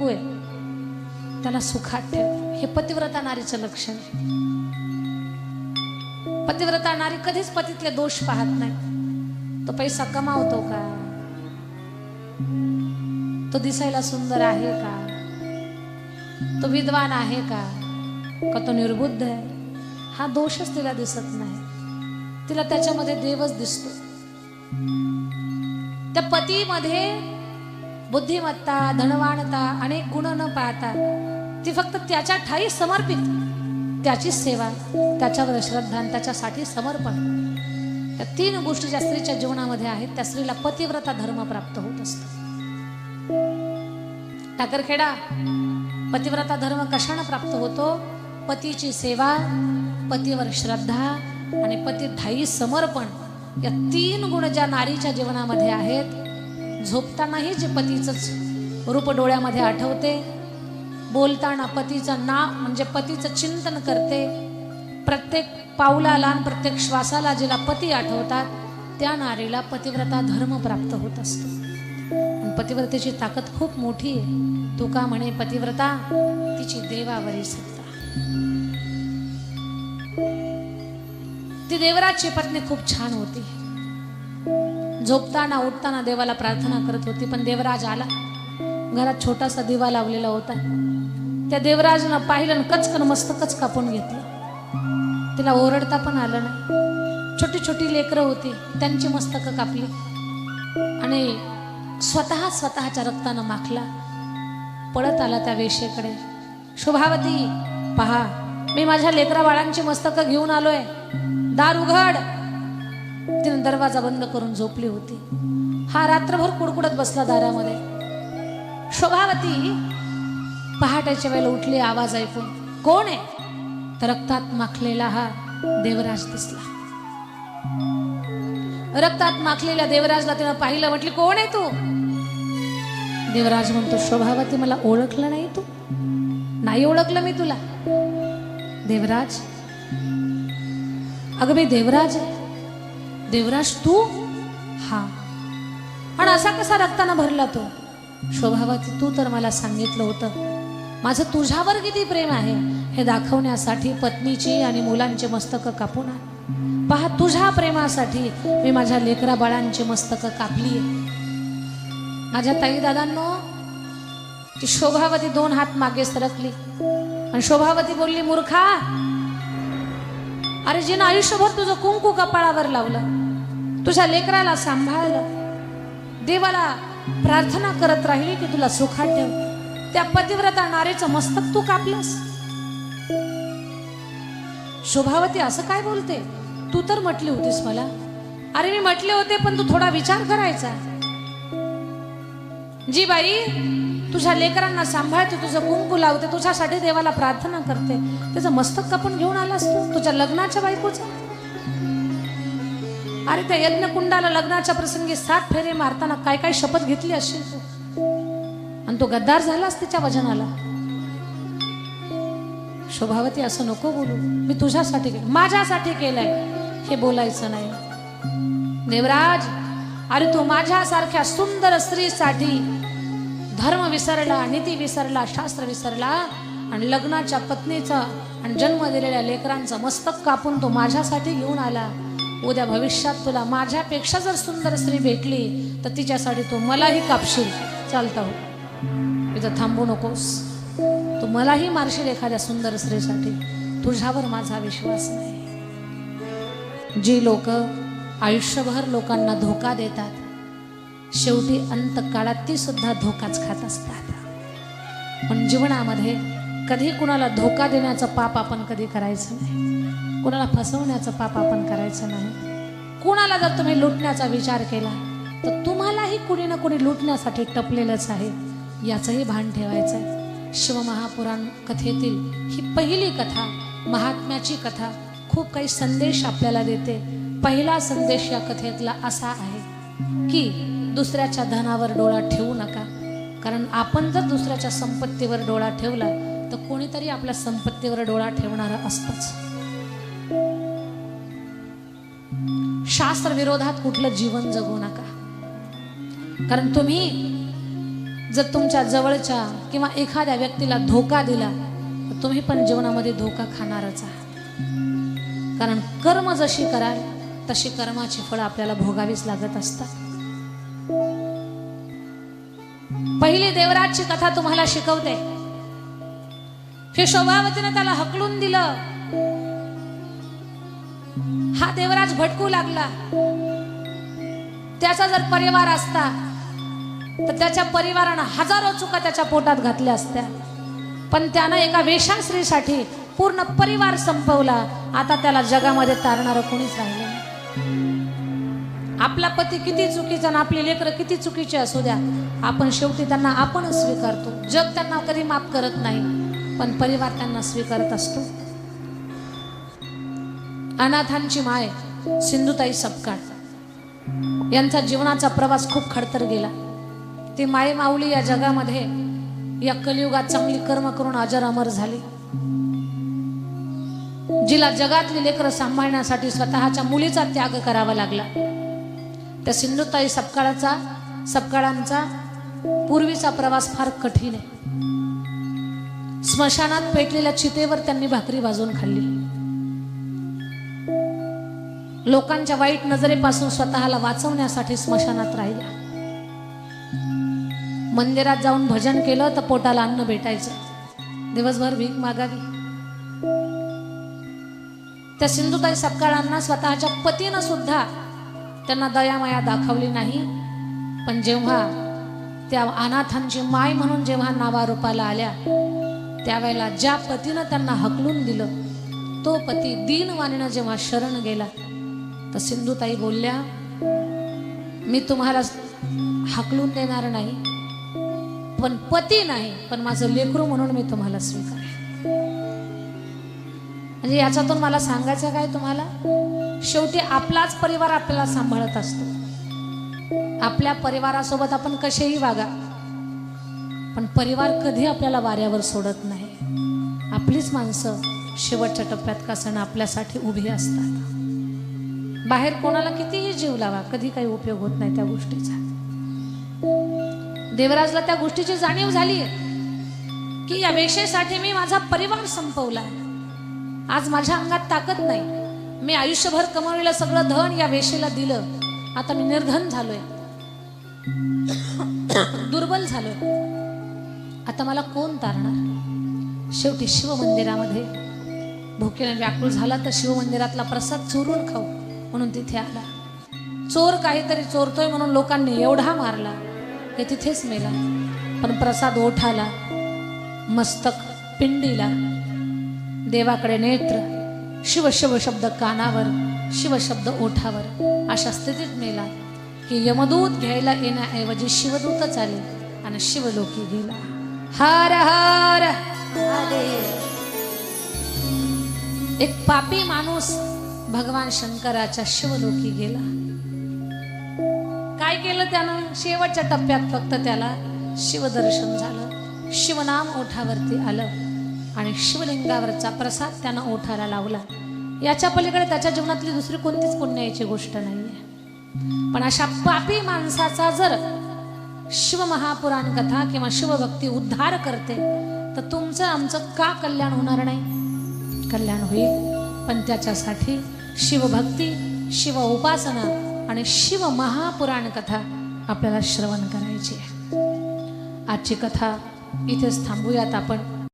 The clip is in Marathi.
होय. त्याला सुखात ठेव. हे पतिव्रता नारीचं लक्षण आहे. पतिव्रता नारी कधीच पतीतले दोष पाहत नाही. तो पैसा कमावतो का? तो दिसायला सुंदर आहे का? तो विद्वान आहे का? का तो निर्बुद्ध आहे? हा दोषच तिला दिसत नाही. तिला त्याच्यामध्ये देवच दिसतो. त्या पतीमध्ये बुद्धिमत्ता धनवानता अनेक गुण न पाहता ती फक्त त्याच्या ठाई समर्पित. त्याची सेवा त्याच्यावर श्रद्धा आणि त्याच्यासाठी समर्पण. त्या तीन गोष्टी ज्या स्त्रीच्या जीवनामध्ये आहेत त्या स्त्रीला पतिव्रता धर्म प्राप्त होत असतो. टाकरखेडा पतिव्रता धर्म कशानं प्राप्त होतो? पतीची सेवा पतीवर श्रद्धा आणि पती ठाई समर्पण या तीन गुण ज्या नारीच्या जीवनामध्ये आहेत झोपतानाही जे पतीचंच रूप डोळ्यामध्ये आठवते बोलताना पतीचं नाव म्हणजे पतीचं चिंतन करते. प्रत्येक पावलाला आणि प्रत्येक श्वासाला जिला पती आठवतात त्या नारीला पतिव्रता धर्म प्राप्त होत असतो. पतिव्रतेची ताकद खूप मोठी आहे. तू का म्हणे पतिव्रता तिची देवावरी सत्ता. ती देवराजची पत्नी खूप छान होती. झोपताना उठताना देवाला प्रार्थना करत होती पण देवराज आला. घरात छोटासा दिवा लावलेला होता. त्या देवराजनं पाहिलं कचकन मस्तकच कापून घेतलं. तिला ओरडता पण आलं नाही. छोटी छोटी लेकरं होती त्यांची मस्तकं कापली. आणि स्वतः स्वतःच्या रक्तानं माखला. पळत आला त्या वेशेकडे. शुभावती पहा मी माझ्या लेकरा बाळांची मस्तकं घेऊन आलोय. दार उघड. तिने दरवाजा बंद करून झोपली होती. हा रात्रभर कुडकुडत बसला दारामध्ये. शोभावती पहाटेच्या वेळेला उठली आवाज ऐकून कोण आहे? तर रक्तात माखलेला हा देवराज दिसला. रक्तात माखलेल्या देवराजला तिनं पाहिलं म्हटली कोण आहे तू? देवराज म्हणतो शोभावती मला ओळखलं नाही तू. नाही ओळखलं मी तुला. देवराज अगं मी देवराज आहे. देवराज तू? हा. आणि असा कसा रक्तानं भरला तो? शोभावती तू तर मला सांगितलं होतं. माझं तुझ्यावर किती प्रेम आहे? हे दाखवण्यासाठी पत्नीची आणि मुलांची मस्तकं कापून आण. पहा तुझ्या प्रेमासाठी मी माझ्या लेकरा बाळांची मस्तकं कापली माझ्या ताई दादांनो ती शोभावती दोन हात मागे सरकली. आणि शोभावती बोलली मूर्खा अरे जिनं आयुष्यभर तुझं कुंकू कपाळावर लावलं तुझ्या लेकराला सांभाळलं. देवाला प्रार्थना करत राहिली की तुला सुखात ठेव. त्या पतिव्रता नारेचं मस्तक तू कापलंस. शोभावती असं काय बोलते? तू तर म्हटली होतीस मला. अरे मी म्हटले होते पण तू थोडा विचार करायचा. जी बाई तुझ्या लेकरांना सांभाळते तुझं कुंकू लावते तुझ्यासाठी देवाला प्रार्थना करते. त्याचं मस्तक कापून घेऊन आलास तू तुझ्या लग्नाच्या बायकोचं. अरे त्या यज्ञकुंडाला लग्नाच्या प्रसंगी सात फेरे मारताना काय काय शपथ घेतली असेल तू? आणि तो गद्दार झालास तिच्या वजनाला. शोभावती असं नको बोलू. मी तुझ्यासाठी केलं. माझ्यासाठी केलंय. हे बोलायचं नाही. देवराज अरे तू माझ्यासारख्या सुंदर स्त्रीसाठी धर्म विसरला नीती विसरला शास्त्र विसरला आणि लग्नाच्या पत्नीचा आणि जन्म दिलेल्या लेकरांचं मस्तक कापून तो माझ्यासाठी घेऊन आला. उद्या भविष्यात तुला माझ्यापेक्षा जर सुंदर स्त्री भेटली तर तिच्यासाठी तू मलाही कापशील. चालतं हो. इथं थांबू नकोस. तू मलाही मारशील एखाद्या सुंदर स्त्रीसाठी. तुझ्यावर माझा विश्वास नाही. जी लोक आयुष्यभर लोकांना धोका देतात शेवटी अंतकाळात ती सुद्धा धोकाच खात असतात. पण जीवनामध्ये कधी कुणाला धोका देण्याचं पाप आपण कधी करायचं नाही. कुणाला फसवण्याचं पाप आपण करायचं नाही. कुणाला जर तुम्ही लुटण्याचा विचार केला तर तुम्हालाही कुणी ना कुणी लुटण्यासाठी टपलेलंच आहे. याचंही भान ठेवायचं आहे शिवमहापुराण कथेतील ही पहिली कथा महात्म्याची कथा खूप काही संदेश आपल्याला देते. पहिला संदेश या कथेतला असा आहे की दुसऱ्याच्या धनावर डोळा ठेवू नका. कारण आपण जर दुसऱ्याच्या संपत्तीवर डोळा ठेवला तर कोणीतरी आपल्या संपत्तीवर डोळा ठेवणार असतच. शास्त्र विरोधात कुठलं जीवन जगू नका. कारण तुम्ही जर तुमच्या जवळच्या किंवा एखाद्या व्यक्तीला धोका दिला तर तुम्ही पण जीवनामध्ये धोका खाणारच आहात. कारण कर्म जशी कराल तशी कर्माची फळं आपल्याला भोगावीच लागत असतात. पहिली देवराजची कथा तुम्हाला शिकवते. हे स्वभावतीनं त्याला हकलून दिलं. हा देवराज भटकू लागला. त्याचा जर परिवार असता तर त्याच्या परिवारानं हजारो चुका त्याच्या पोटात घातल्या असत्या. पण त्यानं एका वेशाश्रीसाठी पूर्ण परिवार संपवला. आता त्याला जगामध्ये तारणारं कोणीच राहिलं नाही. आपला पती किती चुकीचा आणि आपली लेकरं किती चुकीचे असू द्या. आपण शेवटी त्यांना आपणच स्वीकारतो. जग त्यांना कधी माफ करत नाही. पण परिवार त्यांना स्वीकारत असतो. अनाथांची माय सिंधुताई सपकाळ. यांचा जीवनाचा प्रवास खूप खडतर गेला. ती माय माऊली या जगामध्ये या कलियुगात चांगली कर्म करून अजर अमर झाली. जिला जगातली लेकरं सांभाळण्यासाठी स्वतःच्या मुलीचा त्याग करावा लागला. त्या सिंधुताई सपकाळाचा सपकाळांचा पूर्वीचा प्रवास फार कठीण आहे. स्मशानात पेटलेल्या चितेवर त्यांनी भाकरी भाजून खाल्ली. लोकांच्या वाईट नजरेपासून स्वतःला वाचवण्यासाठी स्मशानात राहिल्या. मंदिरात जाऊन भजन केलं तर पोटाला अन्न भेटायचं. दिवसभर भीक मागावी. त्या सिंधुताई सपकाळांना स्वतःच्या पतीनं सुद्धा त्यांना दयामाया दाखवली नाही. पण जेव्हा त्या अनाथांची माय म्हणून जेव्हा नावारूपाला आल्या त्यावेळेला ज्या पतीनं त्यांना हकलून दिलं तो पती दीनवाणीनं जेव्हा शरण गेला तर सिंधुताई बोलल्या मी तुम्हाला हकलून देणार नाही पण पती नाही पण माझं लेकरू म्हणून मी तुम्हाला स्वीकार म्हणजे याच्यातून मला सांगायचं काय तुम्हाला? शेवटी आपलाच परिवार आपल्याला सांभाळत असतो. आपल्या परिवारासोबत आपण कसेही वागा पण परिवार कधी आपल्याला वाऱ्यावर सोडत नाही. आपलीच माणसं शेवटच्या टप्प्यात कसं आपल्यासाठी उभी असतात? बाहेर कोणाला कितीही जीव लावा कधी काही उपयोग होत नाही त्या गोष्टीचा. देवराजला त्या गोष्टीची जाणीव झाली की या वेशेसाठी मी माझा परिवार संपवला आज माझ्या अंगात ताकद नाही. मी आयुष्यभर कमवलेलं सगळं धन या वेशेला दिलं. आता मी निर्धन झालोय. दुर्बल झालोय. आता मला कोण तारणार? शेवटी शिवमंदिरामध्ये भुकेने व्याकुळ झाला तर शिवमंदिरातला प्रसाद चोरून खाऊ म्हणून तिथे आला. चोर काहीतरी चोरतोय म्हणून लोकांनी एवढा मारला हे तिथेच मेला. पण प्रसाद ओठाला मस्तक पिंडीला. देवाकडे नेत्र शिव शिव शब्द कानावर शिव शब्द ओठावर अशा स्थितीत मेला की यमदूत घ्यायला येण्याऐवजी शिवदूतच आले आणि शिवलोकी गेला. हर हर। एक पापी माणूस भगवान शंकराच्या शिवलोकी गेला. काय केलं त्यानं? शेवटच्या टप्प्यात फक्त त्याला शिवदर्शन झालं. शिवनाम ओठावरती आलं आणि शिवलिंगावरचा प्रसाद त्यानं ओठाला लावला. याच्या पलीकडे त्याच्या जीवनातली दुसरी कोणतीच पुण्याची गोष्ट नाहीये. पण अशा पापी माणसाचा जर शिवमहापुराण कथा किंवा शिवभक्ती उद्धार करते तर तुमचं आमचं का कल्याण होणार नाही? कल्याण होईल पण त्याच्यासाठी शिवभक्ती शिव उपासना आणि शिव महापुराण कथा आपल्याला श्रवण करायची आहे. आजची कथा इथेच थांबूयात आपण.